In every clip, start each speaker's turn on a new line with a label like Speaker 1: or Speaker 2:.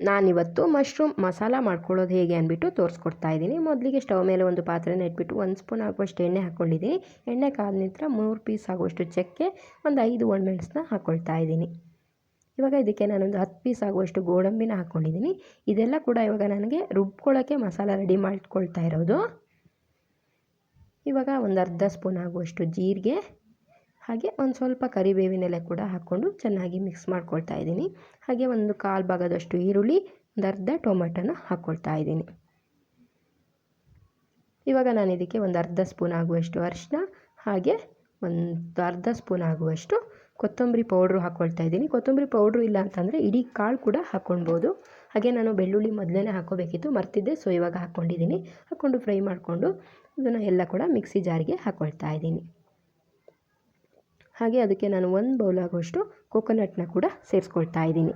Speaker 1: ನಾನಿವತ್ತು ಮಶ್ರೂಮ್ ಮಸಾಲ ಮಾಡ್ಕೊಳ್ಳೋದು ಹೇಗೆ ಅಂದ್ಬಿಟ್ಟು ತೋರಿಸ್ಕೊಡ್ತಾ ಇದ್ದೀನಿ. ಮೊದಲಿಗೆ ಸ್ಟವ್ ಮೇಲೆ ಒಂದು ಪಾತ್ರೆನ ಇಟ್ಬಿಟ್ಟು ಒಂದು ಸ್ಪೂನ್ ಆಗುವಷ್ಟು ಎಣ್ಣೆ ಹಾಕ್ಕೊಂಡಿದ್ದೀನಿ. ಎಣ್ಣೆ ಕಾದ ನಂತರ ಮೂರು ಪೀಸ್ ಆಗುವಷ್ಟು ಚಕ್ಕೆ, ಒಂದು ಐದು ಒಣಮೆಣಸನ್ನ ಹಾಕ್ಕೊಳ್ತಾ ಇದ್ದೀನಿ. ಇವಾಗ ಇದಕ್ಕೆ ನಾನೊಂದು ಹತ್ತು ಪೀಸ್ ಆಗುವಷ್ಟು ಗೋಡಂಬಿನ ಹಾಕ್ಕೊಂಡಿದ್ದೀನಿ. ಇದೆಲ್ಲ ಕೂಡ ಇವಾಗ ನನಗೆ ರುಬ್ಕೊಳ್ಳೋಕ್ಕೆ ಮಸಾಲ ರೆಡಿ ಮಾಡ್ಕೊಳ್ತಾ ಇರೋದು. ಇವಾಗ ಒಂದು ಅರ್ಧ ಸ್ಪೂನ್ ಆಗುವಷ್ಟು ಜೀರಿಗೆ ಹಾಗೆ ಒಂದು ಸ್ವಲ್ಪ ಕರಿಬೇವಿನ ಎಲೆ ಕೂಡ ಹಾಕ್ಕೊಂಡು ಚೆನ್ನಾಗಿ ಮಿಕ್ಸ್ ಮಾಡ್ಕೊಳ್ತಾ ಇದ್ದೀನಿ. ಹಾಗೆ ಒಂದು ಕಾಲು ಭಾಗದಷ್ಟು ಈರುಳ್ಳಿ, ಒಂದು ಅರ್ಧ ಟೊಮೆಟೊನ ಹಾಕ್ಕೊಳ್ತಾ ಇದ್ದೀನಿ. ಇವಾಗ ನಾನು ಇದಕ್ಕೆ ಒಂದು ಅರ್ಧ ಸ್ಪೂನ್ ಆಗುವಷ್ಟು ಅರಿಶಿನ ಹಾಗೆ ಒಂದು ಅರ್ಧ ಸ್ಪೂನ್ ಆಗುವಷ್ಟು ಕೊತ್ತಂಬರಿ ಪೌಡ್ರು ಹಾಕ್ಕೊಳ್ತಾ ಇದ್ದೀನಿ. ಕೊತ್ತಂಬರಿ ಪೌಡ್ರು ಇಲ್ಲ ಅಂತಂದರೆ ಇಡೀ ಕಾಳು ಕೂಡ ಹಾಕ್ಕೊಳ್ಬೋದು. ಹಾಗೆ ನಾನು ಬೆಳ್ಳುಳ್ಳಿ ಮೊದಲೇ ಹಾಕೋಬೇಕಿತ್ತು ಮರ್ತಿದ್ದೆ ಸೊ ಇವಾಗ ಹಾಕ್ಕೊಂಡಿದ್ದೀನಿ. ಹಾಕ್ಕೊಂಡು ಫ್ರೈ ಮಾಡಿಕೊಂಡು ಅದನ್ನು ಎಲ್ಲ ಕೂಡ ಮಿಕ್ಸಿ ಜಾರಿಗೆ ಹಾಕ್ಕೊಳ್ತಾ ಇದ್ದೀನಿ. ಹಾಗೆ ಅದಕ್ಕೆ ನಾನು ಒಂದು ಬೌಲ್ ಆಗುವಷ್ಟು ಕೋಕೋನಟ್ನ ಕೂಡ ಸೇರಿಸ್ಕೊಳ್ತಾ ಇದ್ದೀನಿ.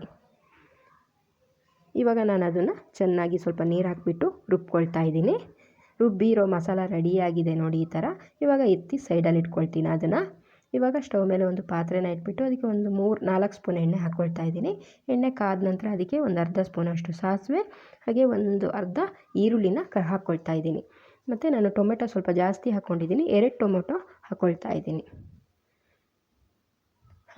Speaker 1: ಇವಾಗ ನಾನು ಅದನ್ನು ಚೆನ್ನಾಗಿ ಸ್ವಲ್ಪ ನೀರು ಹಾಕಿಬಿಟ್ಟು ರುಬ್ಕೊಳ್ತಾ ಇದ್ದೀನಿ. ರುಬ್ಬಿರೋ ಮಸಾಲ ರೆಡಿಯಾಗಿದೆ ನೋಡಿ ಈ ಥರ ಇವಾಗ ಎತ್ತಿ ಸೈಡಲ್ಲಿ ಇಟ್ಕೊಳ್ತೀನಿ ಅದನ್ನು. ಇವಾಗ ಸ್ಟವ್ ಮೇಲೆ ಒಂದು ಪಾತ್ರೆನ ಇಟ್ಬಿಟ್ಟು ಅದಕ್ಕೆ ಒಂದು ಮೂರು, ನಾಲ್ಕು ಸ್ಪೂನ್ ಎಣ್ಣೆ ಹಾಕ್ಕೊಳ್ತಾ ಇದ್ದೀನಿ. ಎಣ್ಣೆ ಕಾದ ನಂತರ ಅದಕ್ಕೆ ಒಂದು ಅರ್ಧ ಸ್ಪೂನಷ್ಟು ಸಾಸಿವೆ, ಹಾಗೆ ಒಂದು ಅರ್ಧ ಈರುಳ್ಳಿನ ಕ, ಹಾಕ್ಕೊಳ್ತಾ ಇದ್ದೀನಿ. ಮತ್ತು ನಾನು ಟೊಮೆಟೊ ಸ್ವಲ್ಪ ಜಾಸ್ತಿ ಹಾಕ್ಕೊಂಡಿದ್ದೀನಿ. ಎರಡು ಟೊಮೆಟೊ ಹಾಕ್ಕೊಳ್ತಾ ಇದ್ದೀನಿ.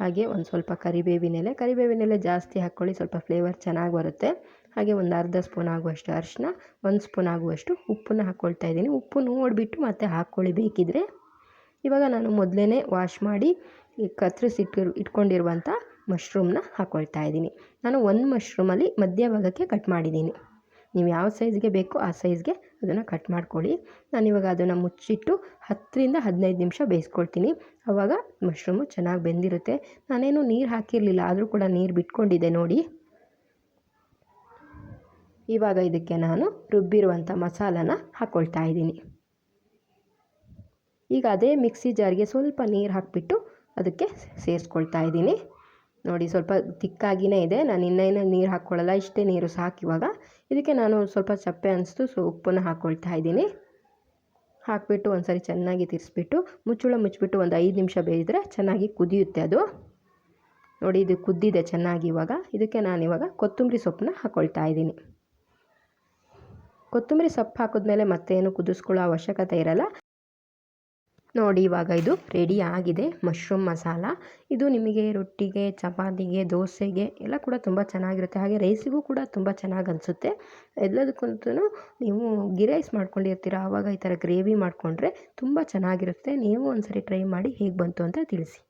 Speaker 1: ಹಾಗೆ ಒಂದು ಸ್ವಲ್ಪ ಕರಿಬೇವಿನೆಲೆ ಕರಿಬೇವಿನ ಎಲೆ ಜಾಸ್ತಿ ಹಾಕ್ಕೊಳ್ಳಿ, ಸ್ವಲ್ಪ ಫ್ಲೇವರ್ ಚೆನ್ನಾಗಿ ಬರುತ್ತೆ. ಹಾಗೆ ಒಂದು ಅರ್ಧ ಸ್ಪೂನ್ ಆಗುವಷ್ಟು ಅರಿಶಿನ ಒಂದು ಸ್ಪೂನ್ ಆಗುವಷ್ಟು ಉಪ್ಪನ್ನು ಹಾಕ್ಕೊಳ್ತಾ ಇದ್ದೀನಿ. ಉಪ್ಪು ನೋಡಿಬಿಟ್ಟು ಮತ್ತೆ ಹಾಕ್ಕೊಳ್ಳಿ ಬೇಕಿದ್ರೆ. ಇವಾಗ ನಾನು ಮೊದಲೇ ವಾಶ್ ಮಾಡಿ ಕತ್ತರಿಸಿಟ್ಟು ಇಟ್ಕೊಂಡಿರುವಂಥ ಮಶ್ರೂಮ್ನ ಹಾಕ್ಕೊಳ್ತಾ ಇದ್ದೀನಿ. ನಾನು ಒಂದು ಮಶ್ರೂಮಲ್ಲಿ ಮಧ್ಯಭಾಗಕ್ಕೆ ಕಟ್ ಮಾಡಿದ್ದೀನಿ. ನೀವು ಯಾವ ಸೈಜ್ಗೆ ಬೇಕೋ ಆ ಸೈಜ್ಗೆ ಅದನ್ನು ಕಟ್ ಮಾಡ್ಕೊಳ್ಳಿ. ಇವಾಗ ಅದನ್ನು ಮುಚ್ಚಿಟ್ಟು ಹತ್ತರಿಂದ ಹದಿನೈದು ನಿಮಿಷ ಬೇಯಿಸ್ಕೊಳ್ತೀನಿ. ಆವಾಗ ಮಶ್ರೂಮು ಚೆನ್ನಾಗಿ ಬೆಂದಿರುತ್ತೆ. ನಾನೇನು ನೀರು ಹಾಕಿರಲಿಲ್ಲ, ಆದರೂ ಕೂಡ ನೀರು ಬಿಟ್ಕೊಂಡಿದ್ದೆ ನೋಡಿ. ಇವಾಗ ಇದಕ್ಕೆ ನಾನು ರುಬ್ಬಿರುವಂಥ ಮಸಾಲನ ಹಾಕ್ಕೊಳ್ತಾ ಇದ್ದೀನಿ. ಈಗ ಅದೇ ಮಿಕ್ಸಿ ಜಾರ್ಗೆ ಸ್ವಲ್ಪ ನೀರು ಹಾಕಿಬಿಟ್ಟು ಅದಕ್ಕೆ ಸೇರಿಸ್ಕೊಳ್ತಾ ಇದ್ದೀನಿ. ನೋಡಿ ಸ್ವಲ್ಪ ತಿಕ್ಕಾಗಿಯೇ ಇದೆ. ನಾನು ಇನ್ನೇನು ನೀರು ಹಾಕ್ಕೊಳ್ಳಲ್ಲ ಇಷ್ಟೇ ನೀರು ಸಾಕು ಇವಾಗ ಇದಕ್ಕೆ ನಾನು ಸ್ವಲ್ಪ ಚಪ್ಪೆ ಅನಿಸ್ತು, ಸೊ ಉಪ್ಪನ್ನು ಹಾಕ್ಕೊಳ್ತಾ ಇದ್ದೀನಿ. ಹಾಕಿಬಿಟ್ಟು ಒಂದು ಸರಿ ಚೆನ್ನಾಗಿ ತಿರ್ಸ್ಬಿಟ್ಟು, ಮುಚ್ಚಳ ಮುಚ್ಚಿಬಿಟ್ಟು ಒಂದು ಐದು ನಿಮಿಷ ಬೇಯಿದ್ರೆ ಚೆನ್ನಾಗಿ ಕುದಿಯುತ್ತೆ ಅದು. ನೋಡಿ ಇದು ಕುದ್ದಿದೆ ಚೆನ್ನಾಗಿ ಇವಾಗ. ಇದಕ್ಕೆ ನಾನು ಇವಾಗ ಕೊತ್ತಂಬರಿ ಸೊಪ್ಪನ್ನ ಹಾಕ್ಕೊಳ್ತಾ ಇದ್ದೀನಿ. ಕೊತ್ತಂಬರಿ ಸೊಪ್ಪು ಹಾಕಿದ್ಮೇಲೆ ಮತ್ತೇನು ಕುದಿಸ್ಕೊಳ್ಳೋ ಅವಶ್ಯಕತೆ ಇರಲ್ಲ. ನೋಡಿ, ಇವಾಗ ಇದು ರೆಡಿ ಆಗಿದೆ. ಮಶ್ರೂಮ್ ಮಸಾಲ ಇದು ನಿಮಗೆ ರೊಟ್ಟಿಗೆ, ಚಪಾತಿಗೆ, ದೋಸೆಗೆ ಎಲ್ಲ ಕೂಡ ತುಂಬ ಚೆನ್ನಾಗಿರುತ್ತೆ. ಹಾಗೆ ರೈಸಿಗೂ ಕೂಡ ತುಂಬ ಚೆನ್ನಾಗಿ ಅನಿಸುತ್ತೆ. ಎಲ್ಲದಕ್ಕಂತೂ ನೀವು ಗೀ ರೈಸ್ ಮಾಡ್ಕೊಂಡಿರ್ತೀರ ಆವಾಗ ಈ ಥರ ಗ್ರೇವಿ ಮಾಡಿಕೊಂಡ್ರೆ ತುಂಬ ಚೆನ್ನಾಗಿರುತ್ತೆ. ನೀವು ಒಂದು ಸರಿ ಟ್ರೈ ಮಾಡಿ ಹೇಗೆ ಬಂತು ಅಂತ ತಿಳಿಸಿ.